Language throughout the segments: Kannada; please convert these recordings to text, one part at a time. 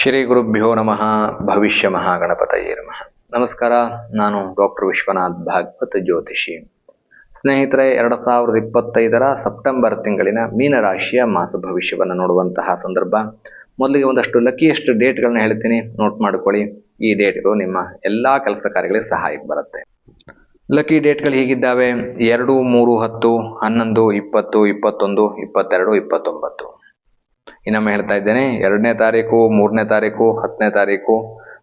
ಶ್ರೀ ಗುರುಭ್ಯೋ ನಮಃ. ಭವಿಷ್ಯ ಮಹಾಗಣಪತಯೇ ನಮಃ. ನಮಸ್ಕಾರ, ನಾನು ಡಾಕ್ಟರ್ ವಿಶ್ವನಾಥ್ ಭಾಗವತ್ ಜ್ಯೋತಿಷಿ. ಸ್ನೇಹಿತರೆ, ಎರಡು ಸಾವಿರದ ಇಪ್ಪತ್ತೈದರ ಸೆಪ್ಟೆಂಬರ್ ತಿಂಗಳಿನ ಮೀನರಾಶಿಯ ಮಾಸ ಭವಿಷ್ಯವನ್ನು ನೋಡುವಂತಹ ಸಂದರ್ಭ. ಮೊದಲಿಗೆ ಒಂದಷ್ಟು ಲಕ್ಕಿಯಷ್ಟು ಡೇಟ್ಗಳನ್ನ ಹೇಳ್ತೀನಿ. ನೋಟ್ ಮಾಡ್ಕೊಳ್ಳಿ. ಈ ಡೇಟ್ಗಳು ನಿಮ್ಮ ಎಲ್ಲಾ ಕೆಲಸ ಕಾರ್ಯಗಳಿಗೆ ಸಹಾಯಕ್ಕೆ ಬರುತ್ತೆ. ಲಕ್ಕಿ ಡೇಟ್ಗಳು ಹೀಗಿದ್ದಾವೆ? ಎರಡು, ಮೂರು, ಹತ್ತು, ಹನ್ನೊಂದು, ಇಪ್ಪತ್ತು, ಇಪ್ಪತ್ತೊಂದು, ಇಪ್ಪತ್ತೆರಡು, ಇಪ್ಪತ್ತೊಂಬತ್ತು. ಇನ್ನೊಮ್ಮೆ ಹೇಳ್ತಾ ಇದ್ದೇನೆ, ಎರಡನೇ ತಾರೀಕು, ಮೂರನೇ ತಾರೀಕು, ಹತ್ತನೇ ತಾರೀಕು,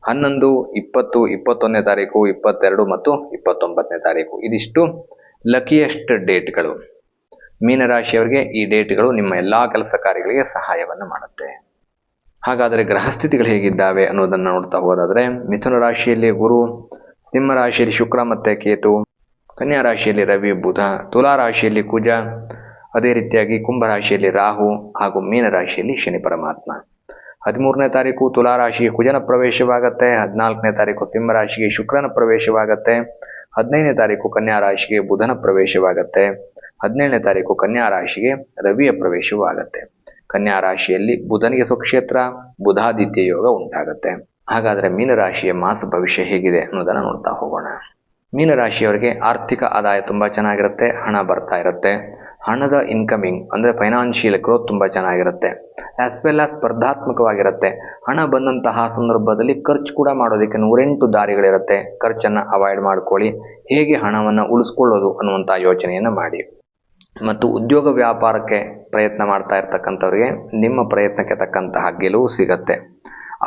ಹನ್ನೊಂದು, ಇಪ್ಪತ್ತು, ಇಪ್ಪತ್ತೊಂದನೇ ತಾರೀಕು, ಇಪ್ಪತ್ತೆರಡು ಮತ್ತು ಇಪ್ಪತ್ತೊಂಬತ್ತನೇ ತಾರೀಕು. ಇದಿಷ್ಟು ಲಕಿಯೆಸ್ಟ್ ಡೇಟ್ಗಳು ಮೀನರಾಶಿಯವರಿಗೆ ಈ ಡೇಟ್ಗಳು ನಿಮ್ಮ ಎಲ್ಲಾ ಕೆಲಸ ಕಾರ್ಯಗಳಿಗೆ ಸಹಾಯವನ್ನು ಮಾಡುತ್ತೆ. ಹಾಗಾದರೆ ಗ್ರಹಸ್ಥಿತಿಗಳು ಹೇಗಿದ್ದಾವೆ ಅನ್ನೋದನ್ನು ನೋಡ್ತಾ ಹೋದಾದರೆ, ಮಿಥುನ ರಾಶಿಯಲ್ಲಿ ಗುರು, ಸಿಂಹ ರಾಶಿಯಲ್ಲಿ ಶುಕ್ರ ಮತ್ತೆ ಕೇತು, ಕನ್ಯಾ ರಾಶಿಯಲ್ಲಿ ರವಿ, ಬುಧ, ತುಲಾ ರಾಶಿಯಲ್ಲಿ ಕುಜ ಅದೇ ರೀತಿಯಾಗಿ ಕುಂಭ ರಾಶಿಯಲ್ಲಿ ರಾಹು ಹಾಗೂ ಮೀನ ರಾಶಿಯಲ್ಲಿ ಶನಿ ಪರಮಾತ್ಮ. ಹದಿಮೂರನೇ ತಾರೀಕು ತುಲಾ ರಾಶಿಗೆ ಕುಜನ ಪ್ರವೇಶವಾಗತ್ತೆ, ಹದಿನಾಲ್ಕನೇ ತಾರೀಕು ಸಿಂಹ ರಾಶಿಗೆ ಶುಕ್ರನ ಪ್ರವೇಶವಾಗತ್ತೆ, ಹದಿನೈದನೇ ತಾರೀಕು ಕನ್ಯಾ ರಾಶಿಗೆ ಬುಧನ ಪ್ರವೇಶವಾಗತ್ತೆ, ಹದಿನೇಳನೇ ತಾರೀಕು ಕನ್ಯಾ ರಾಶಿಗೆ ರವಿಯ ಪ್ರವೇಶವಾಗತ್ತೆ. ಕನ್ಯಾ ರಾಶಿಯಲ್ಲಿ ಬುಧನಿಗೆ ಸ್ವಕ್ಷೇತ್ರ ಬುಧಾದಿತ್ಯ ಯೋಗ ಉಂಟಾಗತ್ತೆ. ಹಾಗಾದ್ರೆ ಮೀನರಾಶಿಯ ಮಾಸ ಭವಿಷ್ಯ ಹೇಗಿದೆ ಅನ್ನೋದನ್ನು ನೋಡ್ತಾ ಹೋಗೋಣ. ಮೀನರಾಶಿಯವರಿಗೆ ಆರ್ಥಿಕ ಆದಾಯ ತುಂಬಾ ಚೆನ್ನಾಗಿರುತ್ತೆ, ಹಣ ಬರ್ತಾ ಇರುತ್ತೆ. ಹಣದ ಇನ್ಕಮಿಂಗ್ ಅಂದರೆ ಫೈನಾನ್ಷಿಯಲ್ ಗ್ರೋತ್ ತುಂಬ ಚೆನ್ನಾಗಿರುತ್ತೆ. ಆಸ್ ವೆಲ್ ಆಸ್ ಸ್ಪರ್ಧಾತ್ಮಕವಾಗಿರುತ್ತೆ. ಹಣ ಬಂದಂತಹ ಸಂದರ್ಭದಲ್ಲಿ ಖರ್ಚು ಕೂಡ ಮಾಡೋದಕ್ಕೆ ನೂರೆಂಟು ದಾರಿಗಳಿರುತ್ತೆ. ಖರ್ಚನ್ನು ಅವಾಯ್ಡ್ ಮಾಡ್ಕೊಳ್ಳಿ. ಹೇಗೆ ಹಣವನ್ನು ಉಳಿಸ್ಕೊಳ್ಳೋದು ಅನ್ನುವಂಥ ಯೋಚನೆಯನ್ನು ಮಾಡಿ. ಮತ್ತು ಉದ್ಯೋಗ ವ್ಯಾಪಾರಕ್ಕೆ ಪ್ರಯತ್ನ ಮಾಡ್ತಾ ಇರ್ತಕ್ಕಂಥವ್ರಿಗೆ ನಿಮ್ಮ ಪ್ರಯತ್ನಕ್ಕೆ ತಕ್ಕಂತಹ ಗೆಲುವು ಸಿಗತ್ತೆ.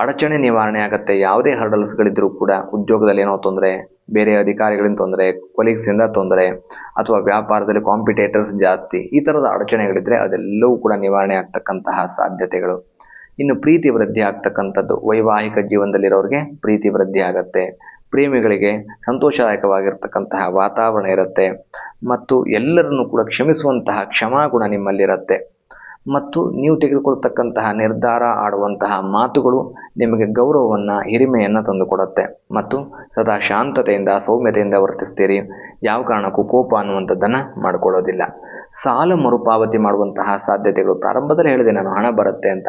ಅಡಚಣೆ ನಿವಾರಣೆ ಆಗುತ್ತೆ. ಯಾವುದೇ ಹರ್ಡಲ್ಸ್ಗಳಿದ್ದರೂ ಕೂಡ ಉದ್ಯೋಗದಲ್ಲಿ ಏನೋ ತೊಂದರೆ ಬೇರೆ ಅಧಿಕಾರಿಗಳಿಂದ ತೊಂದರೆ ಕೊಲೀಗ್ಸಿಂದ ತೊಂದರೆ ಅಥವಾ ವ್ಯಾಪಾರದಲ್ಲಿ ಕಾಂಪಿಟೇಟರ್ಸ್ ಜಾಸ್ತಿ ಈ ಥರದ ಅಡಚಣೆಗಳಿದ್ದರೆ ಅದೆಲ್ಲವೂ ಕೂಡ ನಿವಾರಣೆ ಆಗ್ತಕ್ಕಂತಹ ಸಾಧ್ಯತೆಗಳು. ಇನ್ನು ಪ್ರೀತಿ ವೃದ್ಧಿ ಆಗ್ತಕ್ಕಂಥದ್ದು ವೈವಾಹಿಕ ಜೀವನದಲ್ಲಿರೋರಿಗೆ ಪ್ರೀತಿ ವೃದ್ಧಿ ಆಗತ್ತೆ. ಪ್ರೇಮಿಗಳಿಗೆ ಸಂತೋಷದಾಯಕವಾಗಿರ್ತಕ್ಕಂತಹ ವಾತಾವರಣ ಇರುತ್ತೆ. ಮತ್ತು ಎಲ್ಲರನ್ನು ಕೂಡ ಕ್ಷಮಿಸುವಂತಹ ಕ್ಷಮಾಗುಣ ನಿಮ್ಮಲ್ಲಿರುತ್ತೆ. ಮತ್ತು ನೀವು ತೆಗೆದುಕೊಳ್ತಕ್ಕಂತಹ ನಿರ್ಧಾರ ಆಡುವಂತಹ ಮಾತುಗಳು ನಿಮಗೆ ಗೌರವವನ್ನು, ಹಿರಿಮೆಯನ್ನು ತಂದುಕೊಡುತ್ತೆ. ಮತ್ತು ಸದಾ ಶಾಂತತೆಯಿಂದ, ಸೌಮ್ಯತೆಯಿಂದ ವರ್ತಿಸ್ತೀರಿ. ಯಾವ ಕಾರಣಕ್ಕೂ ಕೋಪ ಅನ್ನುವಂಥದ್ದನ್ನು ಮಾಡಿಕೊಳ್ಳೋದಿಲ್ಲ. ಸಾಲ ಮರುಪಾವತಿ ಮಾಡುವಂತಹ ಸಾಧ್ಯತೆಗಳು ಪ್ರಾರಂಭದಲ್ಲಿ ಹೇಳಿದೆ, ನಾನು ಹಣ ಬರುತ್ತೆ ಅಂತ.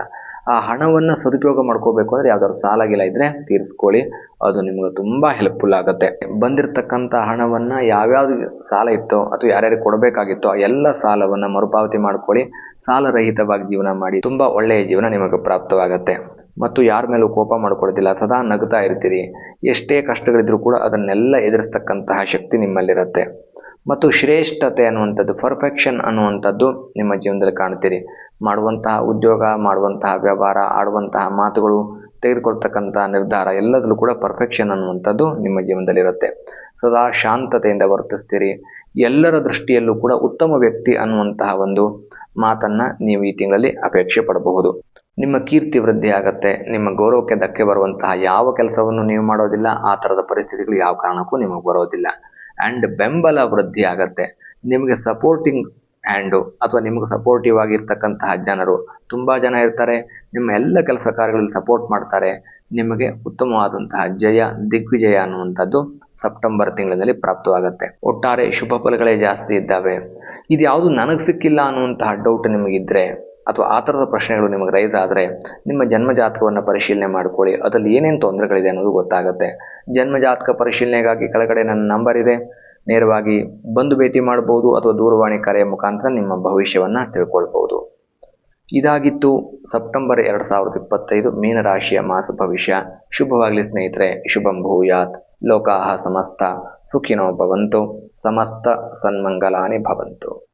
ಆ ಹಣವನ್ನು ಸದುಪಯೋಗ ಮಾಡ್ಕೋಬೇಕು ಅಂದರೆ ಯಾವ್ದಾದ್ರು ಸಾಲ ಗಿಲ ಇದ್ರೆ ತೀರಿಸ್ಕೊಳ್ಳಿ. ಅದು ನಿಮಗೆ ತುಂಬ ಹೆಲ್ಪ್ಫುಲ್ ಆಗುತ್ತೆ. ಬಂದಿರತಕ್ಕಂಥ ಹಣವನ್ನು ಯಾವ್ಯಾವ್ದು ಸಾಲ ಇತ್ತೋ ಅಥವಾ ಯಾರ್ಯಾರಿಗೆ ಕೊಡಬೇಕಾಗಿತ್ತೋ ಆ ಎಲ್ಲ ಸಾಲವನ್ನು ಮರುಪಾವತಿ ಮಾಡ್ಕೊಳ್ಳಿ. ಸಾಲರಹಿತವಾಗಿ ಜೀವನ ಮಾಡಿ ತುಂಬ ಒಳ್ಳೆಯ ಜೀವನ ನಿಮಗೆ ಪ್ರಾಪ್ತವಾಗುತ್ತೆ. ಮತ್ತು ಯಾರ ಮೇಲೂ ಕೋಪ ಮಾಡ್ಕೊಳ್ಳೋದಿಲ್ಲ, ಸದಾ ನಗ್ತಾ ಇರ್ತೀರಿ. ಎಷ್ಟೇ ಕಷ್ಟಗಳಿದ್ರೂ ಕೂಡ ಅದನ್ನೆಲ್ಲ ಎದುರಿಸ್ತಕ್ಕಂತಹ ಶಕ್ತಿ ನಿಮ್ಮಲ್ಲಿರುತ್ತೆ. ಮತ್ತು ಶ್ರೇಷ್ಠತೆ ಅನ್ನುವಂಥದ್ದು ಪರ್ಫೆಕ್ಷನ್ ಅನ್ನುವಂಥದ್ದು ನಿಮ್ಮ ಜೀವನದಲ್ಲಿ ಕಾಣ್ತೀರಿ. ಮಾಡುವಂತಹ ಉದ್ಯೋಗ, ಮಾಡುವಂತಹ ವ್ಯವಹಾರ, ಆಡುವಂತಹ ಮಾತುಗಳು ತೆಗೆದುಕೊಳ್ತಕ್ಕಂತಹ ನಿರ್ಧಾರ ಎಲ್ಲದರಲ್ಲೂ ಕೂಡ ಪರ್ಫೆಕ್ಷನ್ ಅನ್ನುವಂಥದ್ದು ನಿಮ್ಮ ಜೀವನದಲ್ಲಿರುತ್ತೆ. ಸದಾ ಶಾಂತತೆಯಿಂದ ವರ್ತಿಸ್ತೀರಿ. ಎಲ್ಲರ ದೃಷ್ಟಿಯಲ್ಲೂ ಕೂಡ ಉತ್ತಮ ವ್ಯಕ್ತಿ ಅನ್ನುವಂತಹ ಒಂದು ಮಾತನ್ನ ನೀವು ಈ ತಿಂಗಳಲ್ಲಿ ಅಪೇಕ್ಷೆ ಪಡಬಹುದು. ನಿಮ್ಮ ಕೀರ್ತಿ ವೃದ್ಧಿ ಆಗತ್ತೆ. ನಿಮ್ಮ ಗೌರವಕ್ಕೆ ಧಕ್ಕೆ ಬರುವಂತಹ ಯಾವ ಕೆಲಸವನ್ನು ನೀವು ಮಾಡೋದಿಲ್ಲ, ಆ ಥರದ ಪರಿಸ್ಥಿತಿಗಳು ಯಾವ ಕಾರಣಕ್ಕೂ ನಿಮಗೆ ಬರೋದಿಲ್ಲ. ಆ್ಯಂಡ್ ಬೆಂಬಲ ವೃದ್ಧಿ ಆಗತ್ತೆ. ನಿಮಗೆ ಸಪೋರ್ಟಿಂಗ್ ಹ್ಯಾಂಡು ಅಥವಾ ನಿಮಗೆ ಸಪೋರ್ಟಿವ್ ಆಗಿರ್ತಕ್ಕಂತಹ ಜನರು, ತುಂಬ ಜನ ಇರ್ತಾರೆ. ನಿಮ್ಮ ಎಲ್ಲ ಕೆಲಸ ಕಾರ್ಯಗಳಲ್ಲಿ ಸಪೋರ್ಟ್ ಮಾಡ್ತಾರೆ. ನಿಮಗೆ ಉತ್ತಮವಾದಂತಹ ಜಯ, ದಿಗ್ವಿಜಯ ಅನ್ನುವಂಥದ್ದು ಸೆಪ್ಟೆಂಬರ್ ತಿಂಗಳಿನಲ್ಲಿ ಪ್ರಾಪ್ತವಾಗುತ್ತೆ. ಒಟ್ಟಾರೆ ಶುಭ ಫಲಗಳೇ ಜಾಸ್ತಿ ಇದ್ದಾವೆ. ಇದು ಯಾವುದು ನನಗೆ ಸಿಕ್ಕಿಲ್ಲ ಅನ್ನುವಂತಹ ಡೌಟ್ ನಿಮಗಿದ್ರೆ, ಅಥವಾ ಆ ಥರದ ಪ್ರಶ್ನೆಗಳು ನಿಮಗೆ ರೈಸ್ ಆದರೆ, ನಿಮ್ಮ ಜನ್ಮಜಾತಕವನ್ನು ಪರಿಶೀಲನೆ ಮಾಡ್ಕೊಳ್ಳಿ. ಅದರಲ್ಲಿ ಏನೇನು ತೊಂದರೆಗಳಿದೆ ಅನ್ನೋದು ಗೊತ್ತಾಗುತ್ತೆ. ಜನ್ಮಜಾತಕ ಪರಿಶೀಲನೆಗಾಗಿ ಕೆಳಗಡೆ ನನ್ನ ನಂಬರ್ ಇದೆ. ನೇರವಾಗಿ ಬಂದು ಭೇಟಿ ಮಾಡಬಹುದು ಅಥವಾ ದೂರವಾಣಿ ಕರೆಯ ಮುಖಾಂತರ ನಿಮ್ಮ ಭವಿಷ್ಯವನ್ನು ತಿಳ್ಕೊಳ್ಬಹುದು. ಇದಾಗಿತ್ತು ಸೆಪ್ಟೆಂಬರ್ ಎರಡು ಸಾವಿರದ ಇಪ್ಪತ್ತೈದು ಮೀನರಾಶಿಯ ಮಾಸ ಭವಿಷ್ಯ. ಶುಭವಾಗಲಿ ಸ್ನೇಹಿತರೆ, ಶುಭಂ ಭೂಯಾತ್. ಲೋಕಾಹ ಸಮಸ್ತ ಸುಖಿನೋ ಭವಂತು. ಸಮಸ್ತ ಸನ್ಮಂಗಲಾನಿ ಭವಂತು.